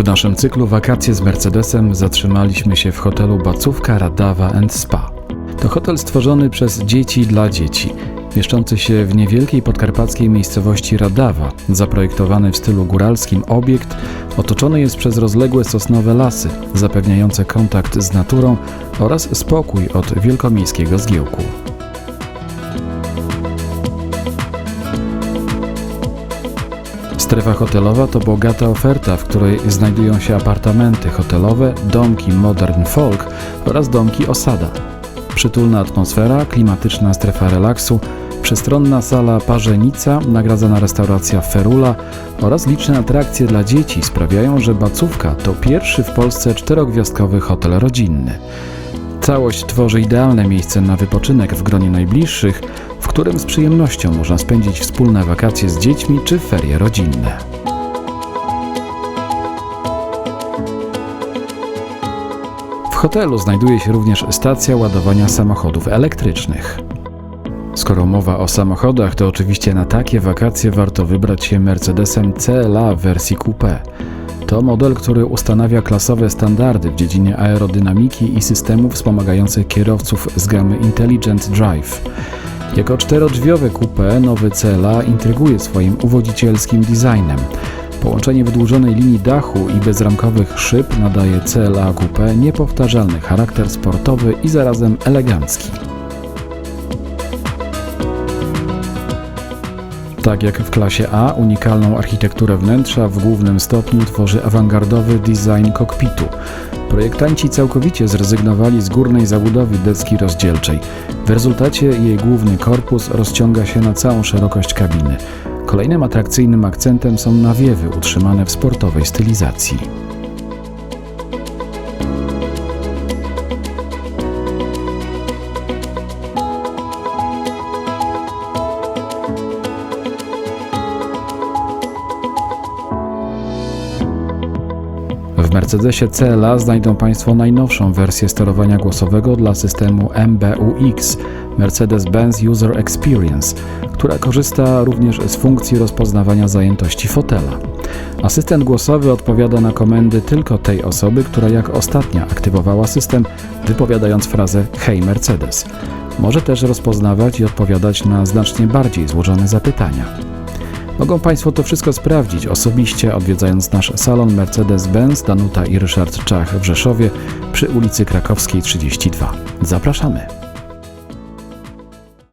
W naszym cyklu Wakacje z Mercedesem zatrzymaliśmy się w hotelu Bacówka Radawa Spa. To hotel stworzony przez dzieci dla dzieci, mieszczący się w niewielkiej podkarpackiej miejscowości Radawa. Zaprojektowany w stylu góralskim obiekt otoczony jest przez rozległe sosnowe lasy, zapewniające kontakt z naturą oraz spokój od wielkomiejskiego zgiełku. Strefa hotelowa to bogata oferta, w której znajdują się apartamenty hotelowe, domki Modern Folk oraz domki Osada. Przytulna atmosfera, klimatyczna strefa relaksu, przestronna sala Parzenica, nagradzana restauracja Ferula oraz liczne atrakcje dla dzieci sprawiają, że Bacówka to pierwszy w Polsce czterogwiazdkowy hotel rodzinny. Całość tworzy idealne miejsce na wypoczynek w gronie najbliższych, w którym z przyjemnością można spędzić wspólne wakacje z dziećmi czy ferie rodzinne. W hotelu znajduje się również stacja ładowania samochodów elektrycznych. Skoro mowa o samochodach, to oczywiście na takie wakacje warto wybrać się Mercedesem CLA w wersji coupé. To model, który ustanawia klasowe standardy w dziedzinie aerodynamiki i systemów wspomagających kierowców z gamy Intelligent Drive. Jako czterodrzwiowe coupé nowy CLA intryguje swoim uwodzicielskim designem. Połączenie wydłużonej linii dachu i bezramkowych szyb nadaje CLA Coupé niepowtarzalny charakter sportowy i zarazem elegancki. Tak jak w klasie A, unikalną architekturę wnętrza w głównym stopniu tworzy awangardowy design kokpitu. Projektanci całkowicie zrezygnowali z górnej zabudowy deski rozdzielczej. W rezultacie jej główny korpus rozciąga się na całą szerokość kabiny. Kolejnym atrakcyjnym akcentem są nawiewy utrzymane w sportowej stylizacji. W Mercedesie CLA znajdą Państwo najnowszą wersję sterowania głosowego dla systemu MBUX Mercedes-Benz User Experience, która korzysta również z funkcji rozpoznawania zajętości fotela. Asystent głosowy odpowiada na komendy tylko tej osoby, która jak ostatnia aktywowała system, wypowiadając frazę Hej Mercedes. Może też rozpoznawać i odpowiadać na znacznie bardziej złożone zapytania. Mogą Państwo to wszystko sprawdzić osobiście, odwiedzając nasz salon Mercedes-Benz Danuta i Ryszard Czach w Rzeszowie przy ulicy Krakowskiej 32. Zapraszamy!